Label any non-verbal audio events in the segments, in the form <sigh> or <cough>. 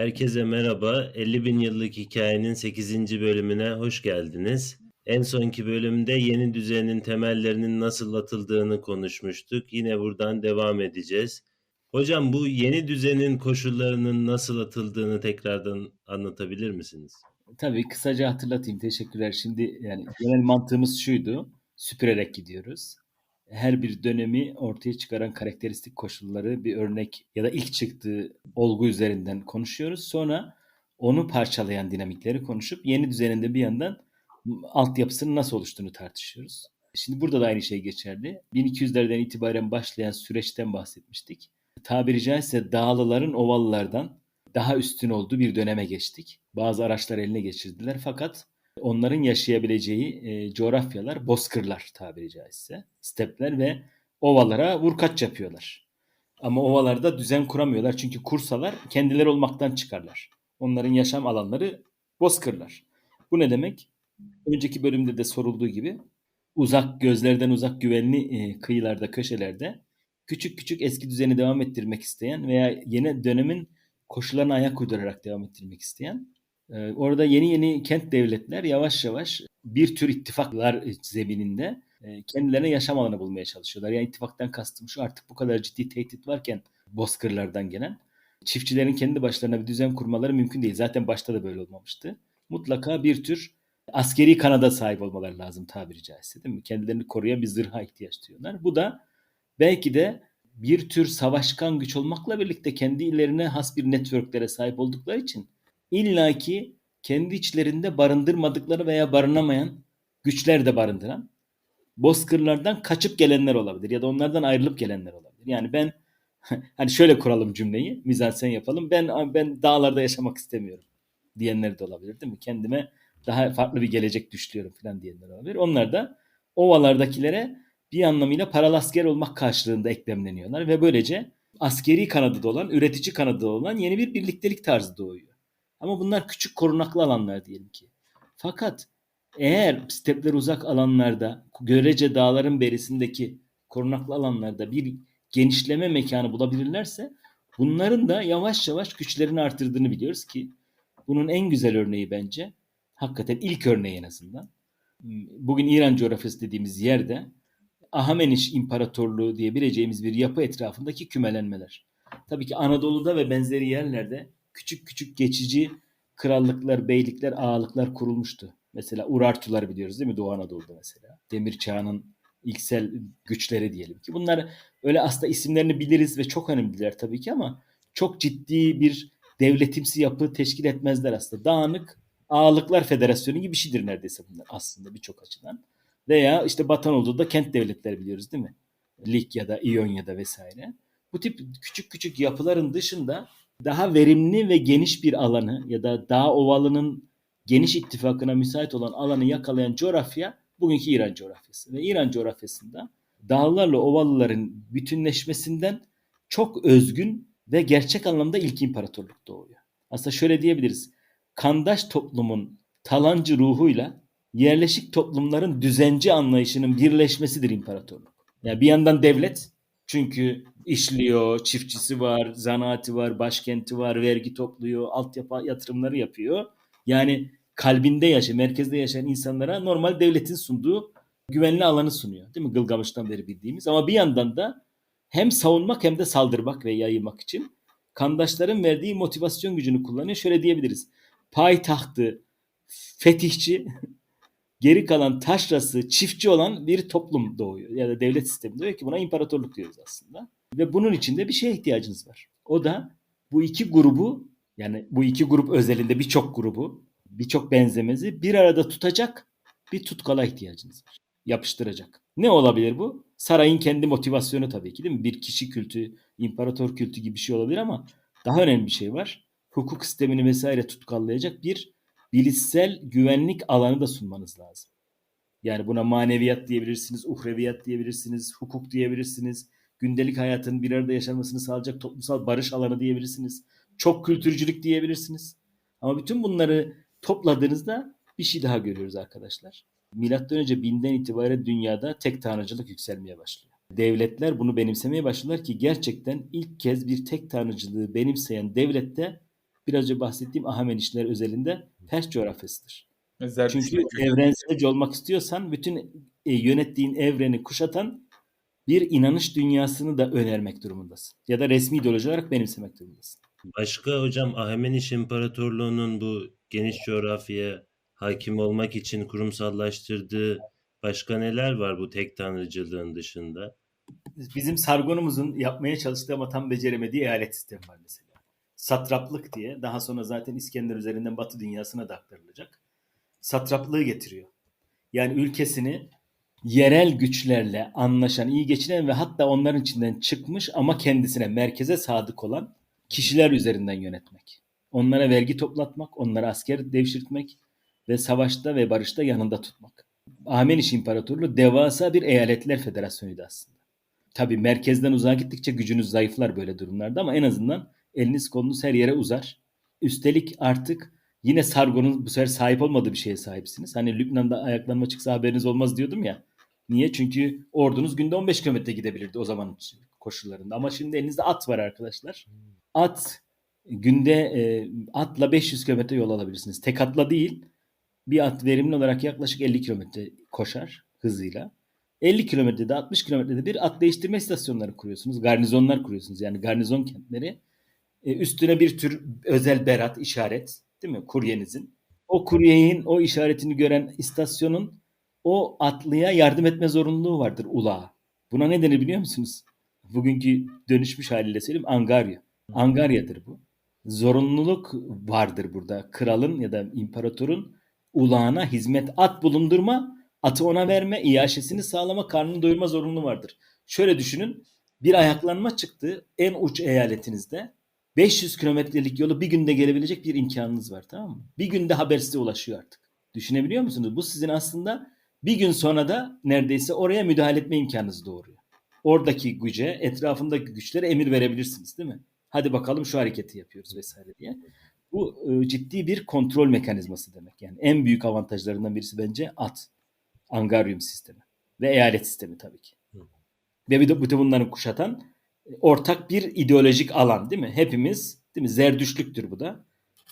Herkese merhaba. 50 bin yıllık hikayenin 8. bölümüne hoş geldiniz. En sonki bölümde yeni düzenin temellerinin nasıl atıldığını konuşmuştuk. Yine buradan devam edeceğiz. Hocam bu yeni düzenin koşullarının nasıl atıldığını tekrardan anlatabilir misiniz? Tabii kısaca hatırlatayım. Teşekkürler. Şimdi yani genel mantığımız şuydu. Süpürerek gidiyoruz. Her bir dönemi ortaya çıkaran karakteristik koşulları bir örnek ya da ilk çıktığı olgu üzerinden konuşuyoruz. Sonra onu parçalayan dinamikleri konuşup yeni düzeninde bir yandan altyapısının nasıl oluştuğunu tartışıyoruz. Şimdi burada da aynı şey geçerli. 1200'lerden itibaren başlayan süreçten bahsetmiştik. Tabiri caizse dağlıların ovalılardan daha üstün olduğu bir döneme geçtik. Bazı araçlar eline geçirdiler fakat onların yaşayabileceği e, coğrafyalar bozkırlar tabiri caizse. Stepler ve ovalara vurkaç yapıyorlar. Ama ovalarda düzen kuramıyorlar çünkü kursalar kendileri olmaktan çıkarlar. Onların yaşam alanları bozkırlar. Bu ne demek? Önceki bölümde de sorulduğu gibi uzak gözlerden uzak güvenli e, kıyılarda, köşelerde küçük küçük eski düzeni devam ettirmek isteyen veya yeni dönemin koşullarına ayak uydurarak devam ettirmek isteyen orada yeni yeni kent devletler yavaş yavaş bir tür ittifaklar zemininde e, kendilerine yaşam alanı bulmaya çalışıyorlar. Yani ittifaktan kastım şu artık bu kadar ciddi tehdit varken bozkırlardan gelen çiftçilerin kendi başlarına bir düzen kurmaları mümkün değil. Zaten başta da böyle olmamıştı. Mutlaka bir tür askeri kanada sahip olmaları lazım tabiri caizse değil mi? Kendilerini koruyan bir zırha ihtiyaç duyuyorlar. Bu da belki de bir tür savaşkan güç olmakla birlikte kendi illerine has bir networklere sahip oldukları için illaki kendi içlerinde barındırmadıkları veya barınamayan güçler de barındıran bozkırlardan kaçıp gelenler olabilir ya da onlardan ayrılıp gelenler olabilir. Yani ben <laughs> hani şöyle kuralım cümleyi, mizansen yapalım. Ben ben dağlarda yaşamak istemiyorum diyenler de olabilir değil mi? Kendime daha farklı bir gelecek düşlüyorum falan diyenler olabilir. Onlar da ovalardakilere bir anlamıyla paralı asker olmak karşılığında eklemleniyorlar ve böylece askeri kanadı olan, üretici kanadı olan yeni bir birliktelik tarzı doğuyor. Ama bunlar küçük korunaklı alanlar diyelim ki. Fakat eğer stepler uzak alanlarda, görece dağların berisindeki korunaklı alanlarda bir genişleme mekanı bulabilirlerse bunların da yavaş yavaş güçlerini artırdığını biliyoruz ki bunun en güzel örneği bence hakikaten ilk örneği en azından. Bugün İran coğrafyası dediğimiz yerde Ahameniş İmparatorluğu diyebileceğimiz bir yapı etrafındaki kümelenmeler. Tabii ki Anadolu'da ve benzeri yerlerde küçük küçük geçici krallıklar, beylikler, ağalıklar kurulmuştu. Mesela Urartular biliyoruz değil mi Doğu Anadolu'da mesela. Demir çağının ilksel güçleri diyelim ki. Bunlar öyle aslında isimlerini biliriz ve çok önemliler tabii ki ama çok ciddi bir devletimsi yapı teşkil etmezler aslında. Dağınık ağalıklar federasyonu gibi bir şeydir neredeyse bunlar aslında birçok açıdan. Veya işte Batı Anadolu'da kent devletleri biliyoruz değil mi? Likya'da, İonya'da vesaire. Bu tip küçük küçük yapıların dışında daha verimli ve geniş bir alanı ya da dağ ovalının geniş ittifakına müsait olan alanı yakalayan coğrafya bugünkü İran coğrafyası. Ve İran coğrafyasında dağlarla ovalıların bütünleşmesinden çok özgün ve gerçek anlamda ilk imparatorluk doğuyor. Aslında şöyle diyebiliriz. Kandaş toplumun talancı ruhuyla yerleşik toplumların düzenci anlayışının birleşmesidir imparatorluk. Yani bir yandan devlet çünkü işliyor, çiftçisi var, zanaati var, başkenti var, vergi topluyor, altyapı yatırımları yapıyor. Yani kalbinde yaşayan, merkezde yaşayan insanlara normal devletin sunduğu güvenli alanı sunuyor. Değil mi? Gılgamış'tan beri bildiğimiz. Ama bir yandan da hem savunmak hem de saldırmak ve yayılmak için kandaşların verdiği motivasyon gücünü kullanıyor. Şöyle diyebiliriz. Payitahtı fetihçi, <laughs> geri kalan taşrası çiftçi olan bir toplum doğuyor. Ya da devlet sistemi doğuyor ki buna imparatorluk diyoruz aslında. Ve bunun içinde bir şeye ihtiyacınız var. O da bu iki grubu yani bu iki grup özelinde birçok grubu birçok benzemezi bir arada tutacak bir tutkala ihtiyacınız var. Yapıştıracak. Ne olabilir bu? Sarayın kendi motivasyonu tabii ki değil mi? Bir kişi kültü, imparator kültü gibi bir şey olabilir ama daha önemli bir şey var. Hukuk sistemini vesaire tutkallayacak bir bilişsel güvenlik alanı da sunmanız lazım. Yani buna maneviyat diyebilirsiniz, uhreviyat diyebilirsiniz, hukuk diyebilirsiniz. Gündelik hayatın bir arada yaşanmasını sağlayacak toplumsal barış alanı diyebilirsiniz. Çok kültürcülük diyebilirsiniz. Ama bütün bunları topladığınızda bir şey daha görüyoruz arkadaşlar. Milattan önce binden itibaren dünyada tek tanrıcılık yükselmeye başlıyor. Devletler bunu benimsemeye başlıyorlar ki gerçekten ilk kez bir tek tanrıcılığı benimseyen devlette biraz önce bahsettiğim Ahamenişler özelinde Pers coğrafyasıdır. Zerdüşt Çünkü evrenselci olmak istiyorsan bütün e, yönettiğin evreni kuşatan bir inanış dünyasını da önermek durumundasın. Ya da resmi ideoloji olarak benimsemek durumundasın. Başka hocam Ahemeniş İmparatorluğu'nun bu geniş coğrafyaya hakim olmak için kurumsallaştırdığı başka neler var bu tek tanrıcılığın dışında? Bizim Sargon'umuzun yapmaya çalıştığı ama tam beceremediği eyalet sistemi var mesela. Satraplık diye daha sonra zaten İskender üzerinden Batı dünyasına da aktarılacak. Satraplığı getiriyor. Yani ülkesini yerel güçlerle anlaşan, iyi geçinen ve hatta onların içinden çıkmış ama kendisine merkeze sadık olan kişiler üzerinden yönetmek. Onlara vergi toplatmak, onlara asker devşirtmek ve savaşta ve barışta yanında tutmak. Ahmeniş İmparatorluğu devasa bir eyaletler federasyonuydu aslında. Tabi merkezden uzağa gittikçe gücünüz zayıflar böyle durumlarda ama en azından eliniz kolunuz her yere uzar. Üstelik artık yine Sargon'un bu sefer sahip olmadığı bir şeye sahipsiniz. Hani Lübnan'da ayaklanma çıksa haberiniz olmaz diyordum ya. Niye? Çünkü ordunuz günde 15 kilometre gidebilirdi o zaman koşullarında. Ama şimdi elinizde at var arkadaşlar. At günde e, atla 500 kilometre yol alabilirsiniz. Tek atla değil. Bir at verimli olarak yaklaşık 50 kilometre koşar hızıyla. 50 kilometrede 60 kilometrede bir at değiştirme istasyonları kuruyorsunuz. Garnizonlar kuruyorsunuz. Yani garnizon kentleri. E, üstüne bir tür özel berat, işaret değil mi? Kuryenizin. O kuryenin o işaretini gören istasyonun o atlıya yardım etme zorunluluğu vardır ulağa. Buna ne denir biliyor musunuz? Bugünkü dönüşmüş haliyle söyleyeyim Angarya. Angarya'dır bu. Zorunluluk vardır burada. Kralın ya da imparatorun ulağına hizmet at bulundurma, atı ona verme, iaşesini sağlama, karnını doyurma zorunluluğu vardır. Şöyle düşünün. Bir ayaklanma çıktı en uç eyaletinizde. 500 kilometrelik yolu bir günde gelebilecek bir imkanınız var tamam mı? Bir günde haber size ulaşıyor artık. Düşünebiliyor musunuz? Bu sizin aslında bir gün sonra da neredeyse oraya müdahale etme imkanınızı doğuruyor. Oradaki güce, etrafındaki güçlere emir verebilirsiniz değil mi? Hadi bakalım şu hareketi yapıyoruz vesaire diye. Bu e, ciddi bir kontrol mekanizması demek. Yani en büyük avantajlarından birisi bence at. Angaryum sistemi. Ve eyalet sistemi tabii ki. Ve bir de bütün bunları kuşatan ortak bir ideolojik alan değil mi? Hepimiz değil mi? Zerdüşlüktür bu da.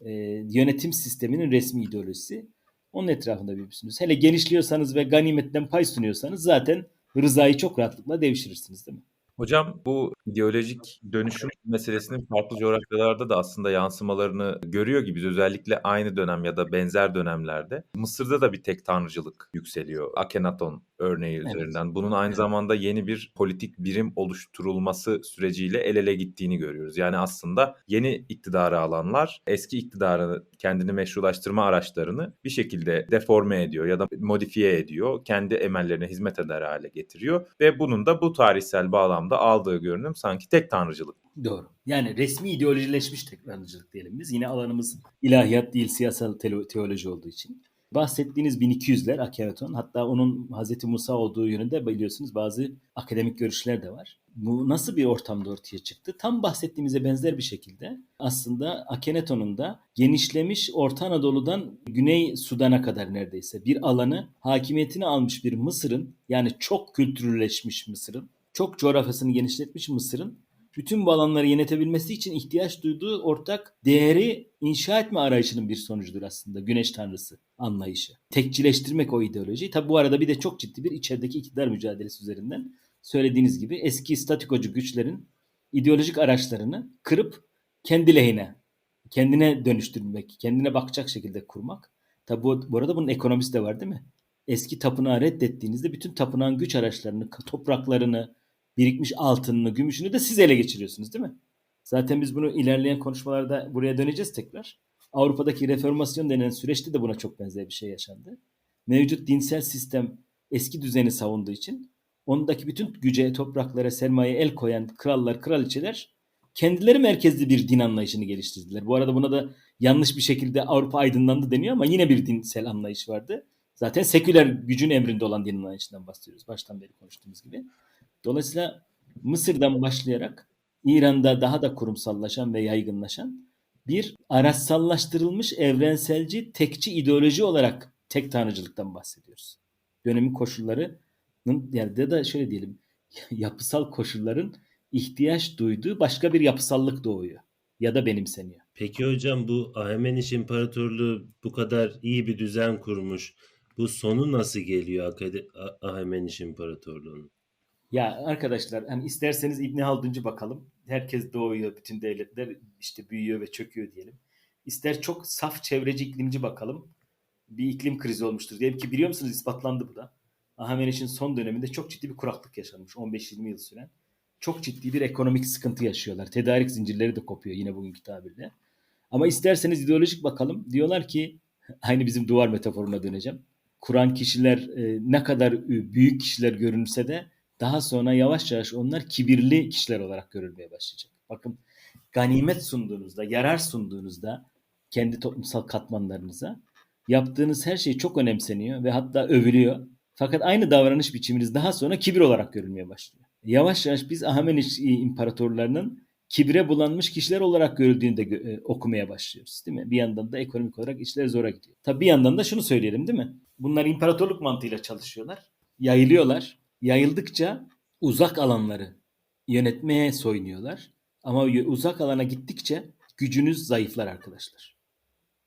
E, yönetim sisteminin resmi ideolojisi. Onun etrafında büyümüşsünüz. Hele genişliyorsanız ve ganimetten pay sunuyorsanız zaten rızayı çok rahatlıkla devşirirsiniz değil mi? Hocam bu ideolojik dönüşüm meselesinin farklı coğrafyalarda da aslında yansımalarını görüyor gibiyiz. Özellikle aynı dönem ya da benzer dönemlerde. Mısır'da da bir tek tanrıcılık yükseliyor. Akhenaton örneği Evet. üzerinden. Bunun aynı zamanda yeni bir politik birim oluşturulması süreciyle el ele gittiğini görüyoruz. Yani aslında yeni iktidarı alanlar eski iktidarı kendini meşrulaştırma araçlarını bir şekilde deforme ediyor ya da modifiye ediyor. Kendi emellerine hizmet eder hale getiriyor ve bunun da bu tarihsel bağlamda aldığı görünüm sanki tek tanrıcılık. Doğru. Yani resmi ideolojileşmiş teknolojicilik diyelim biz. Yine alanımız ilahiyat değil siyasal teo- teoloji olduğu için. Bahsettiğiniz 1200'ler Akhenaton hatta onun Hazreti Musa olduğu yönünde biliyorsunuz bazı akademik görüşler de var. Bu nasıl bir ortamda ortaya çıktı? Tam bahsettiğimize benzer bir şekilde aslında Akhenaton'un da genişlemiş Orta Anadolu'dan Güney Sudan'a kadar neredeyse bir alanı hakimiyetine almış bir Mısır'ın yani çok kültürleşmiş Mısır'ın çok coğrafyasını genişletmiş Mısır'ın bütün bu alanları yönetebilmesi için ihtiyaç duyduğu ortak değeri inşa etme arayışının bir sonucudur aslında güneş tanrısı anlayışı. Tekçileştirmek o ideolojiyi. Tabi bu arada bir de çok ciddi bir içerideki iktidar mücadelesi üzerinden söylediğiniz gibi eski statikocu güçlerin ideolojik araçlarını kırıp kendi lehine, kendine dönüştürmek, kendine bakacak şekilde kurmak. Tabi bu, bu arada bunun ekonomisi de var değil mi? Eski tapınağı reddettiğinizde bütün tapınağın güç araçlarını, topraklarını, birikmiş altınını, gümüşünü de siz ele geçiriyorsunuz değil mi? Zaten biz bunu ilerleyen konuşmalarda buraya döneceğiz tekrar. Avrupa'daki reformasyon denen süreçte de buna çok benzer bir şey yaşandı. Mevcut dinsel sistem eski düzeni savunduğu için ondaki bütün güce, topraklara, sermaye el koyan krallar, kraliçeler kendileri merkezli bir din anlayışını geliştirdiler. Bu arada buna da yanlış bir şekilde Avrupa aydınlandı deniyor ama yine bir dinsel anlayış vardı. Zaten seküler gücün emrinde olan din anlayışından bahsediyoruz. Baştan beri konuştuğumuz gibi. Dolayısıyla Mısır'dan başlayarak İran'da daha da kurumsallaşan ve yaygınlaşan bir araçsallaştırılmış evrenselci tekçi ideoloji olarak tek tanrıcılıktan bahsediyoruz. Dönemin koşullarının yani de da şöyle diyelim <laughs> yapısal koşulların ihtiyaç duyduğu başka bir yapısallık doğuyor. ya da benimseniyor. Peki hocam bu Ahemeniş İmparatorluğu bu kadar iyi bir düzen kurmuş. Bu sonu nasıl geliyor Ahemeniş İmparatorluğu'nun? Ya arkadaşlar hani isterseniz İbni Halduncu bakalım. Herkes doğuyor, bütün devletler işte büyüyor ve çöküyor diyelim. İster çok saf çevreci iklimci bakalım. Bir iklim krizi olmuştur. Diyelim ki biliyor musunuz ispatlandı bu da. Ahameneş'in son döneminde çok ciddi bir kuraklık yaşanmış. 15-20 yıl süren. Çok ciddi bir ekonomik sıkıntı yaşıyorlar. Tedarik zincirleri de kopuyor yine bugünkü tabirle. Ama isterseniz ideolojik bakalım. Diyorlar ki <laughs> aynı bizim duvar metaforuna döneceğim. Kuran kişiler e, ne kadar e, büyük kişiler görünse de daha sonra yavaş yavaş onlar kibirli kişiler olarak görülmeye başlayacak. Bakın ganimet sunduğunuzda, yarar sunduğunuzda kendi toplumsal katmanlarınıza yaptığınız her şey çok önemseniyor ve hatta övülüyor. Fakat aynı davranış biçiminiz daha sonra kibir olarak görülmeye başlıyor. Yavaş yavaş biz Ahemeniş imparatorlarının kibre bulanmış kişiler olarak görüldüğünü de e, okumaya başlıyoruz. Değil mi? Bir yandan da ekonomik olarak işler zora gidiyor. Tabii bir yandan da şunu söyleyelim değil mi? Bunlar imparatorluk mantığıyla çalışıyorlar. Yayılıyorlar. Yayıldıkça uzak alanları yönetmeye soyunuyorlar. Ama uzak alana gittikçe gücünüz zayıflar arkadaşlar.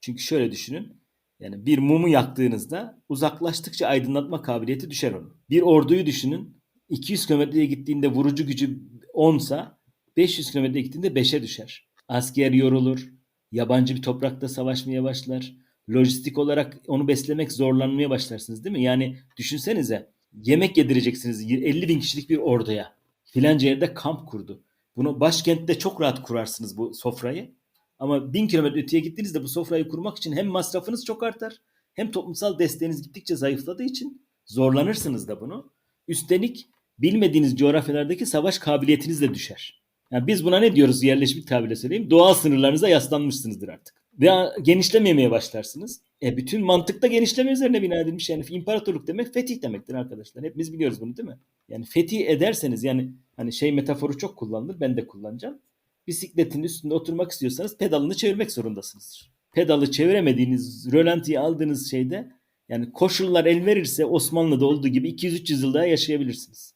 Çünkü şöyle düşünün. Yani bir mumu yaktığınızda uzaklaştıkça aydınlatma kabiliyeti düşer onun. Bir orduyu düşünün. 200 kilometreye gittiğinde vurucu gücü 10 sa 500 kilometreye gittiğinde 5'e düşer. Asker yorulur. Yabancı bir toprakta savaşmaya başlar. Lojistik olarak onu beslemek zorlanmaya başlarsınız değil mi? Yani düşünsenize yemek yedireceksiniz 50 bin kişilik bir orduya. Filanca yerde kamp kurdu. Bunu başkentte çok rahat kurarsınız bu sofrayı. Ama bin kilometre öteye gittiğinizde bu sofrayı kurmak için hem masrafınız çok artar hem toplumsal desteğiniz gittikçe zayıfladığı için zorlanırsınız da bunu. Üstelik bilmediğiniz coğrafyalardaki savaş kabiliyetiniz de düşer. Yani biz buna ne diyoruz yerleşik tabirle söyleyeyim? Doğal sınırlarınıza yaslanmışsınızdır artık. Ve genişlememeye başlarsınız. E bütün mantık da genişleme üzerine bina edilmiş. Yani imparatorluk demek fetih demektir arkadaşlar. Hepimiz biliyoruz bunu değil mi? Yani fetih ederseniz yani hani şey metaforu çok kullanılır. Ben de kullanacağım. Bisikletin üstünde oturmak istiyorsanız pedalını çevirmek zorundasınız. Pedalı çeviremediğiniz, rölantiyi aldığınız şeyde yani koşullar el verirse Osmanlı'da olduğu gibi 200-300 yıl daha yaşayabilirsiniz.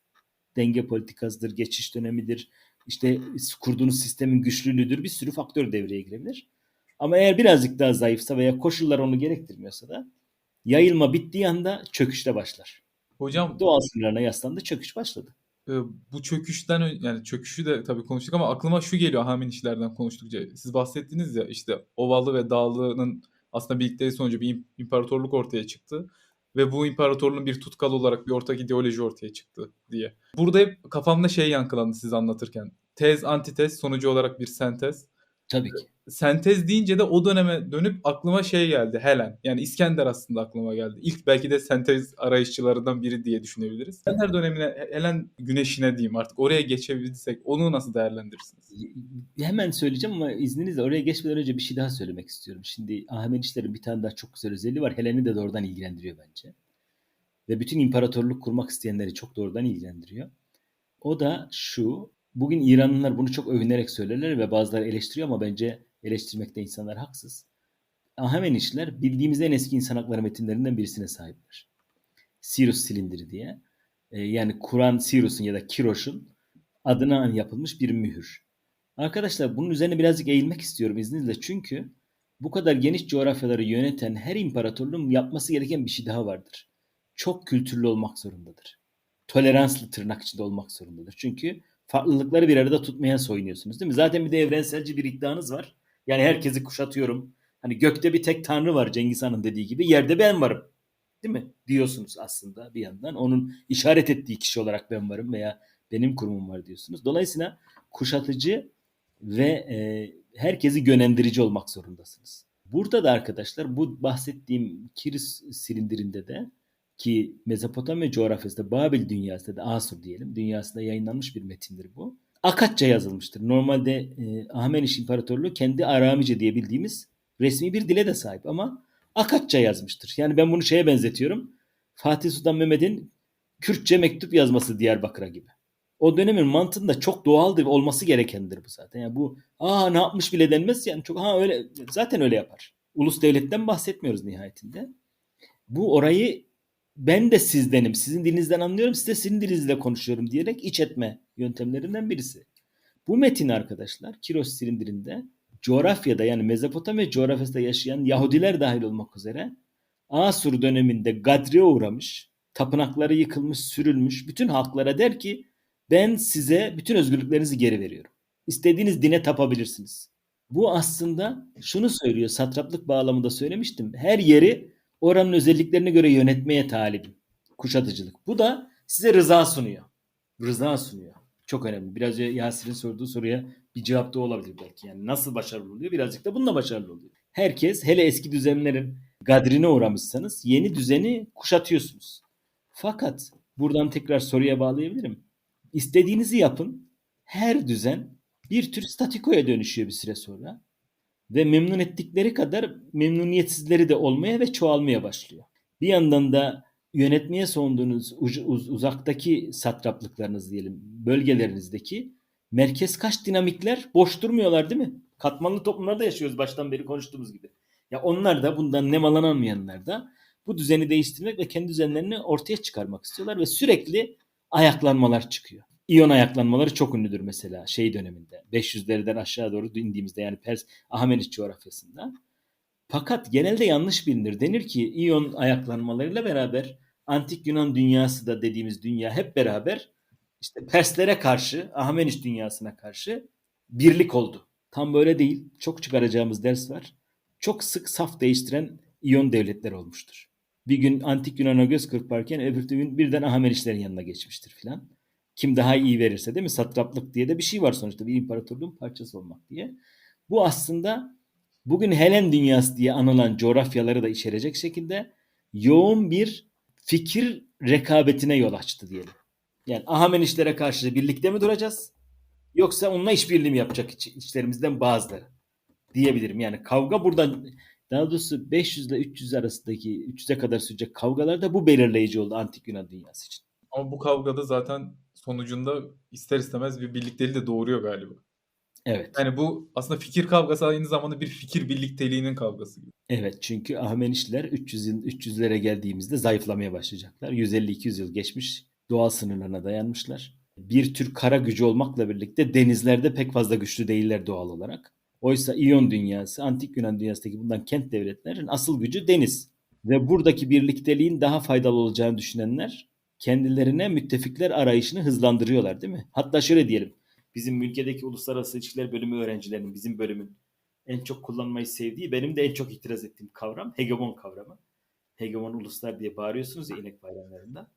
Denge politikasıdır, geçiş dönemidir, işte kurduğunuz sistemin güçlülüğüdür bir sürü faktör devreye girebilir. Ama eğer birazcık daha zayıfsa veya koşullar onu gerektirmiyorsa da yayılma bittiği anda çöküşte başlar. Hocam Doğal sınırlarına yaslandı, çöküş başladı. e, bu çöküşten yani çöküşü de tabii konuştuk ama aklıma şu geliyor Hamin işlerden konuştukça. Siz bahsettiniz ya işte Ovalı ve Dağlı'nın aslında birlikte sonucu bir im- imparatorluk ortaya çıktı. Ve bu imparatorluğun bir tutkal olarak bir ortak ideoloji ortaya çıktı diye. Burada hep kafamda şey yankılandı siz anlatırken. Tez, antitez, sonucu olarak bir sentez. Tabii ki. Sentez deyince de o döneme dönüp aklıma şey geldi. Helen. Yani İskender aslında aklıma geldi. İlk belki de sentez arayışçılarından biri diye düşünebiliriz. İskender dönemine, Helen güneşine diyeyim artık. Oraya geçebilsek onu nasıl değerlendirirsiniz? Hemen söyleyeceğim ama izninizle oraya geçmeden önce bir şey daha söylemek istiyorum. Şimdi Ahmetişlerin bir tane daha çok güzel özelliği var. Helen'i de doğrudan ilgilendiriyor bence. Ve bütün imparatorluk kurmak isteyenleri çok doğrudan ilgilendiriyor. O da şu. Bugün İranlılar bunu çok övünerek söylerler ve bazıları eleştiriyor ama bence eleştirmekte insanlar haksız. Ahamenişler bildiğimiz en eski insan hakları metinlerinden birisine sahipler. Sirus silindiri diye. Ee, yani Kur'an Sirus'un ya da Kiroş'un adına yapılmış bir mühür. Arkadaşlar bunun üzerine birazcık eğilmek istiyorum izninizle. Çünkü bu kadar geniş coğrafyaları yöneten her imparatorluğun yapması gereken bir şey daha vardır. Çok kültürlü olmak zorundadır. Toleranslı tırnak içinde olmak zorundadır. Çünkü farklılıkları bir arada tutmaya soyunuyorsunuz değil mi? Zaten bir de evrenselci bir iddianız var. Yani herkesi kuşatıyorum. Hani gökte bir tek tanrı var Cengiz Han'ın dediği gibi. Yerde ben varım. Değil mi? Diyorsunuz aslında bir yandan. Onun işaret ettiği kişi olarak ben varım veya benim kurumum var diyorsunuz. Dolayısıyla kuşatıcı ve e, herkesi yönlendirici olmak zorundasınız. Burada da arkadaşlar bu bahsettiğim Kiris silindirinde de ki Mezopotamya coğrafyasında Babil dünyasında da Asur diyelim dünyasında yayınlanmış bir metindir bu. Akatça yazılmıştır. Normalde e, Ahmeniş İmparatorluğu kendi Aramice diye bildiğimiz resmi bir dile de sahip ama Akatça yazmıştır. Yani ben bunu şeye benzetiyorum. Fatih Sultan Mehmet'in Kürtçe mektup yazması Diyarbakır'a gibi. O dönemin mantığında çok doğaldır olması gerekendir bu zaten. Yani bu aa ne yapmış bile denmez yani çok ha öyle zaten öyle yapar. Ulus devletten bahsetmiyoruz nihayetinde. Bu orayı ben de sizdenim. Sizin dilinizden anlıyorum. Size sizin dilinizle konuşuyorum diyerek iç etme yöntemlerinden birisi. Bu metin arkadaşlar Kiros silindirinde coğrafyada yani Mezopotamya coğrafyasında yaşayan Yahudiler dahil olmak üzere Asur döneminde gadre uğramış, tapınakları yıkılmış, sürülmüş bütün halklara der ki ben size bütün özgürlüklerinizi geri veriyorum. İstediğiniz dine tapabilirsiniz. Bu aslında şunu söylüyor, satraplık bağlamında söylemiştim. Her yeri oranın özelliklerine göre yönetmeye talibim. Kuşatıcılık. Bu da size rıza sunuyor. Rıza sunuyor. Çok önemli. Biraz Yasir'in sorduğu soruya bir cevap da olabilir belki. Yani nasıl başarılı oluyor? Birazcık da bununla başarılı oluyor. Herkes hele eski düzenlerin gadrine uğramışsanız yeni düzeni kuşatıyorsunuz. Fakat buradan tekrar soruya bağlayabilirim. İstediğinizi yapın. Her düzen bir tür statikoya dönüşüyor bir süre sonra. Ve memnun ettikleri kadar memnuniyetsizleri de olmaya ve çoğalmaya başlıyor. Bir yandan da yönetmeye sonduğunuz uz- uz- uzaktaki satraplıklarınız diyelim, bölgelerinizdeki merkez kaç dinamikler boş durmuyorlar değil mi? Katmanlı toplumlarda yaşıyoruz baştan beri konuştuğumuz gibi. Ya onlar da bundan nemalanamayanlar da bu düzeni değiştirmek ve kendi düzenlerini ortaya çıkarmak istiyorlar ve sürekli ayaklanmalar çıkıyor. İyon ayaklanmaları çok ünlüdür mesela şey döneminde. 500'lerden aşağı doğru indiğimizde yani Pers Ahemeniş coğrafyasında. Fakat genelde yanlış bilinir. Denir ki İyon ayaklanmalarıyla beraber antik Yunan dünyası da dediğimiz dünya hep beraber işte Perslere karşı, Ahemeniş dünyasına karşı birlik oldu. Tam böyle değil. Çok çıkaracağımız ders var. Çok sık saf değiştiren İyon devletleri olmuştur. Bir gün antik Yunan'a göz kırparken öbür gün birden Ahamenişlerin yanına geçmiştir filan. Kim daha iyi verirse değil mi? Satraplık diye de bir şey var sonuçta. Bir imparatorluğun parçası olmak diye. Bu aslında bugün Helen dünyası diye anılan coğrafyaları da içerecek şekilde yoğun bir fikir rekabetine yol açtı diyelim. Yani Ahamenişlere karşı birlikte mi duracağız? Yoksa onunla işbirliği mi yapacak iç, içlerimizden bazıları? Diyebilirim. Yani kavga buradan daha doğrusu 500 ile 300 arasındaki 300'e kadar sürecek kavgalar da bu belirleyici oldu antik Yunan dünyası için. Ama bu kavgada zaten sonucunda ister istemez bir birlikteliği de doğuruyor galiba. Evet. Yani bu aslında fikir kavgası aynı zamanda bir fikir birlikteliğinin kavgası gibi. Evet çünkü Ahmenişler 300 yıl 300'lere geldiğimizde zayıflamaya başlayacaklar. 150-200 yıl geçmiş doğal sınırlarına dayanmışlar. Bir tür kara gücü olmakla birlikte denizlerde pek fazla güçlü değiller doğal olarak. Oysa İyon dünyası, antik Yunan dünyasındaki bundan kent devletlerin asıl gücü deniz. Ve buradaki birlikteliğin daha faydalı olacağını düşünenler kendilerine müttefikler arayışını hızlandırıyorlar değil mi? Hatta şöyle diyelim. Bizim ülkedeki uluslararası ilişkiler bölümü öğrencilerinin, bizim bölümün en çok kullanmayı sevdiği, benim de en çok itiraz ettiğim kavram hegemon kavramı. Hegemon uluslar diye bağırıyorsunuz ya inek bayramlarında.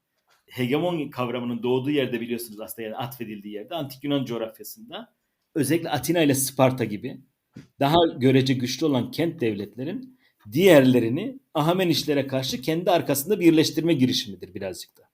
Hegemon kavramının doğduğu yerde biliyorsunuz aslında yani atfedildiği yerde antik Yunan coğrafyasında özellikle Atina ile Sparta gibi daha görece güçlü olan kent devletlerin diğerlerini Ahamenişlere karşı kendi arkasında birleştirme girişimidir birazcık da.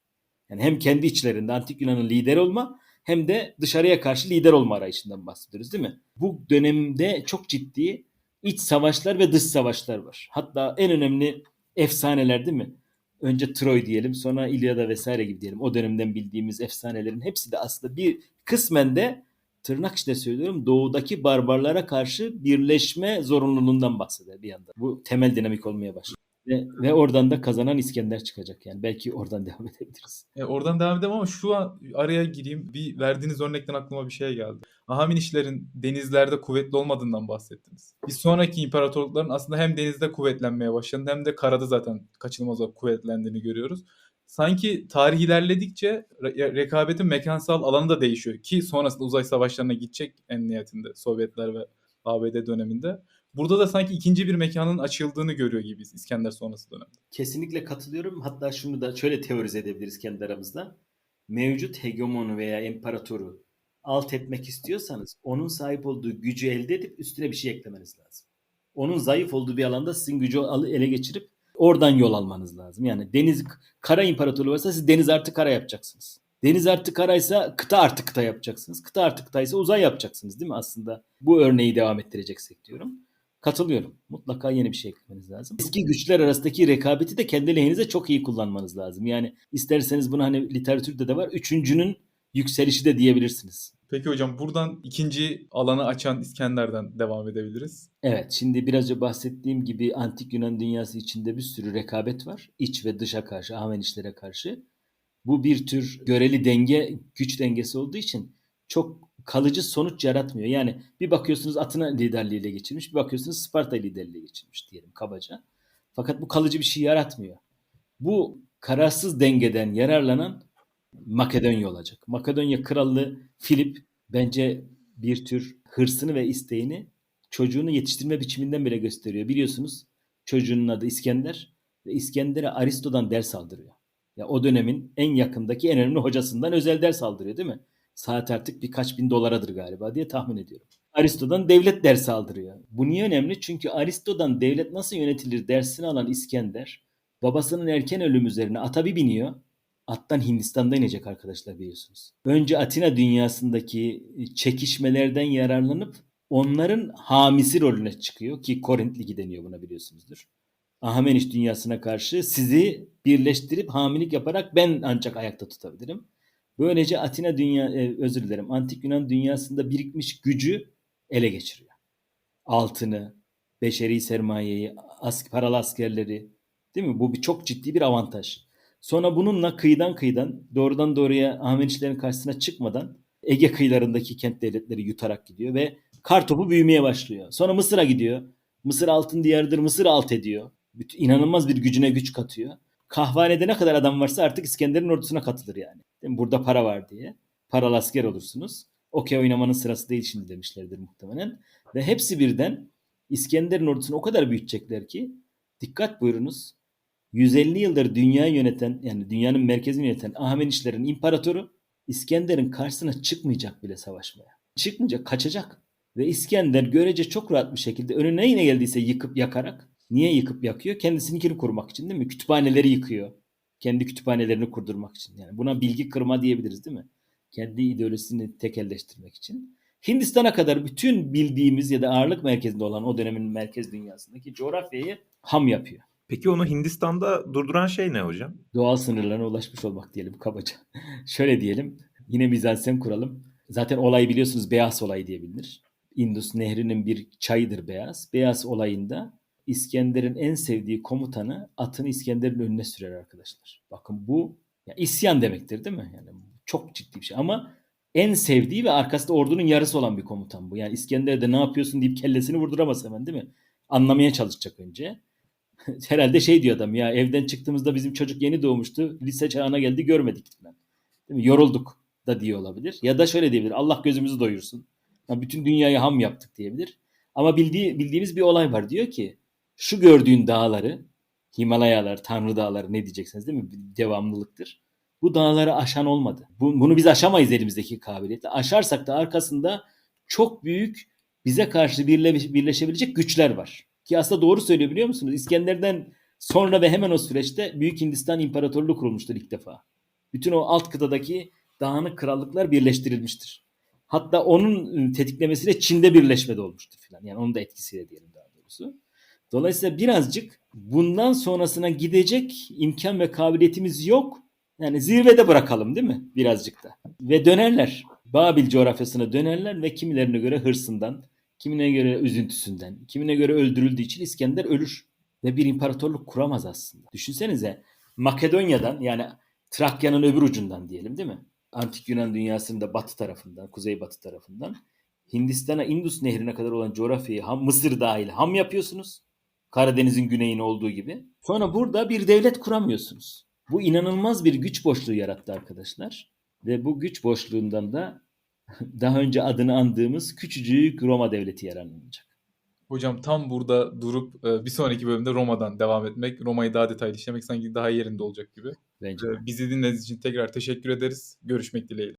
Yani hem kendi içlerinde antik Yunan'ın lider olma hem de dışarıya karşı lider olma arayışından bahsediyoruz değil mi? Bu dönemde çok ciddi iç savaşlar ve dış savaşlar var. Hatta en önemli efsaneler değil mi? Önce Troy diyelim sonra İlyada vesaire gibi diyelim. O dönemden bildiğimiz efsanelerin hepsi de aslında bir kısmen de tırnak içinde söylüyorum doğudaki barbarlara karşı birleşme zorunluluğundan bahseder bir yandan. Bu temel dinamik olmaya başlıyor. Ve, ve oradan da kazanan İskender çıkacak yani. Belki oradan <laughs> devam edebiliriz. E, oradan devam edelim ama şu an araya gireyim. Bir verdiğiniz örnekten aklıma bir şey geldi. Ahaminişlerin denizlerde kuvvetli olmadığından bahsettiniz. Bir sonraki imparatorlukların aslında hem denizde kuvvetlenmeye başladığını hem de karada zaten kaçınılmaz olarak kuvvetlendiğini görüyoruz. Sanki tarih ilerledikçe re- rekabetin mekansal alanı da değişiyor. Ki sonrasında uzay savaşlarına gidecek en nihayetinde Sovyetler ve ABD döneminde. Burada da sanki ikinci bir mekanın açıldığını görüyor gibiyiz İskender sonrası dönemde. Kesinlikle katılıyorum. Hatta şunu da şöyle teorize edebiliriz kendi aramızda. Mevcut hegemonu veya imparatoru alt etmek istiyorsanız onun sahip olduğu gücü elde edip üstüne bir şey eklemeniz lazım. Onun zayıf olduğu bir alanda sizin gücü ele geçirip oradan yol almanız lazım. Yani deniz kara imparatorluğu varsa siz deniz artı kara yapacaksınız. Deniz artı karaysa kıta artı kıta yapacaksınız. Kıta artı kıtaysa uzay yapacaksınız değil mi aslında? Bu örneği devam ettireceksek diyorum. Katılıyorum. Mutlaka yeni bir şey eklemeniz lazım. Eski güçler arasındaki rekabeti de kendi lehinize çok iyi kullanmanız lazım. Yani isterseniz bunu hani literatürde de var. Üçüncünün yükselişi de diyebilirsiniz. Peki hocam buradan ikinci alanı açan İskender'den devam edebiliriz. Evet, şimdi biraz önce bahsettiğim gibi antik Yunan dünyası içinde bir sürü rekabet var. İç ve dışa karşı, Ahamenişlere karşı. Bu bir tür göreli denge, güç dengesi olduğu için çok kalıcı sonuç yaratmıyor. Yani bir bakıyorsunuz Atina liderliğiyle geçirmiş, bir bakıyorsunuz Sparta liderliğiyle geçirmiş diyelim kabaca. Fakat bu kalıcı bir şey yaratmıyor. Bu kararsız dengeden yararlanan Makedonya olacak. Makedonya krallığı Filip bence bir tür hırsını ve isteğini çocuğunu yetiştirme biçiminden bile gösteriyor. Biliyorsunuz çocuğunun adı İskender ve İskender'e Aristo'dan ders aldırıyor. Ya o dönemin en yakındaki en önemli hocasından özel ders aldırıyor değil mi? Saat artık birkaç bin dolaradır galiba diye tahmin ediyorum. Aristo'dan devlet dersi aldırıyor. Bu niye önemli? Çünkü Aristo'dan devlet nasıl yönetilir dersini alan İskender babasının erken ölüm üzerine ata bir biniyor. Attan Hindistan'da inecek arkadaşlar biliyorsunuz. Önce Atina dünyasındaki çekişmelerden yararlanıp onların hamisi rolüne çıkıyor ki Korint Ligi deniyor buna biliyorsunuzdur. Ahameniş dünyasına karşı sizi birleştirip hamilik yaparak ben ancak ayakta tutabilirim. Böylece Atina dünya e, özür dilerim antik Yunan dünyasında birikmiş gücü ele geçiriyor. Altını, beşeri sermayeyi, ask, paralı askerleri değil mi? Bu bir çok ciddi bir avantaj. Sonra bununla kıyıdan kıyıdan doğrudan doğruya Ahmeniçlerin karşısına çıkmadan Ege kıyılarındaki kent devletleri yutarak gidiyor ve kar topu büyümeye başlıyor. Sonra Mısır'a gidiyor. Mısır altın diyarıdır. Mısır alt ediyor. İnanılmaz bir gücüne güç katıyor. Kahvanede ne kadar adam varsa artık İskender'in ordusuna katılır yani. Burada para var diye. Paralı asker olursunuz. Okey oynamanın sırası değil şimdi demişlerdir muhtemelen. Ve hepsi birden İskender'in ordusunu o kadar büyütecekler ki dikkat buyurunuz 150 yıldır dünyayı yöneten yani dünyanın merkezini yöneten Ahmenişlerin imparatoru İskender'in karşısına çıkmayacak bile savaşmaya. Çıkmayacak, kaçacak. Ve İskender görece çok rahat bir şekilde önüne yine geldiyse yıkıp yakarak niye yıkıp yakıyor? Kendisininkini kurmak için değil mi? Kütüphaneleri yıkıyor. Kendi kütüphanelerini kurdurmak için. Yani buna bilgi kırma diyebiliriz değil mi? Kendi ideolojisini tekelleştirmek için. Hindistan'a kadar bütün bildiğimiz ya da ağırlık merkezinde olan o dönemin merkez dünyasındaki coğrafyayı ham yapıyor. Peki onu Hindistan'da durduran şey ne hocam? Doğal sınırlarına ulaşmış olmak diyelim kabaca. <laughs> Şöyle diyelim. Yine Bizans'ten kuralım. Zaten olay biliyorsunuz Beyaz olayı diye bilinir. Indus nehrinin bir çayıdır Beyaz. Beyaz olayında İskender'in en sevdiği komutanı atını İskender'in önüne sürer arkadaşlar. Bakın bu ya isyan demektir değil mi? Yani çok ciddi bir şey ama en sevdiği ve arkasında ordunun yarısı olan bir komutan bu. Yani İskender de ne yapıyorsun deyip kellesini vurduramaz hemen değil mi? Anlamaya çalışacak önce. <laughs> Herhalde şey diyor adam ya evden çıktığımızda bizim çocuk yeni doğmuştu. Lise çağına geldi görmedik falan. Değil mi? Yorulduk da diye olabilir. Ya da şöyle diyebilir. Allah gözümüzü doyursun. Ya bütün dünyayı ham yaptık diyebilir. Ama bildiği, bildiğimiz bir olay var. Diyor ki şu gördüğün dağları Himalayalar, Tanrı dağları ne diyeceksiniz değil mi? Bir devamlılıktır. Bu dağları aşan olmadı. Bu, bunu biz aşamayız elimizdeki kabiliyetle. Aşarsak da arkasında çok büyük bize karşı birle, birleşebilecek güçler var. Ki aslında doğru söylüyor biliyor musunuz? İskender'den sonra ve hemen o süreçte Büyük Hindistan İmparatorluğu kurulmuştur ilk defa. Bütün o alt kıtadaki dağınık krallıklar birleştirilmiştir. Hatta onun tetiklemesiyle Çin'de birleşme de olmuştur filan. Yani onun da etkisiyle diyelim daha doğrusu. Dolayısıyla birazcık bundan sonrasına gidecek imkan ve kabiliyetimiz yok. Yani zirvede bırakalım değil mi? Birazcık da. Ve dönerler. Babil coğrafyasına dönerler ve kimilerine göre hırsından, kimine göre üzüntüsünden, kimine göre öldürüldüğü için İskender ölür. Ve bir imparatorluk kuramaz aslında. Düşünsenize Makedonya'dan yani Trakya'nın öbür ucundan diyelim değil mi? Antik Yunan dünyasının da batı tarafından, kuzeybatı tarafından Hindistan'a Indus nehrine kadar olan coğrafyayı Mısır dahil ham yapıyorsunuz. Karadeniz'in güneyine olduğu gibi. Sonra burada bir devlet kuramıyorsunuz. Bu inanılmaz bir güç boşluğu yarattı arkadaşlar. Ve bu güç boşluğundan da <laughs> daha önce adını andığımız küçücük Roma devleti yararlanacak. Hocam tam burada durup bir sonraki bölümde Roma'dan devam etmek, Roma'yı daha detaylı işlemek sanki daha yerinde olacak gibi. Bence. Bizi dinlediğiniz için tekrar teşekkür ederiz. Görüşmek dileğiyle.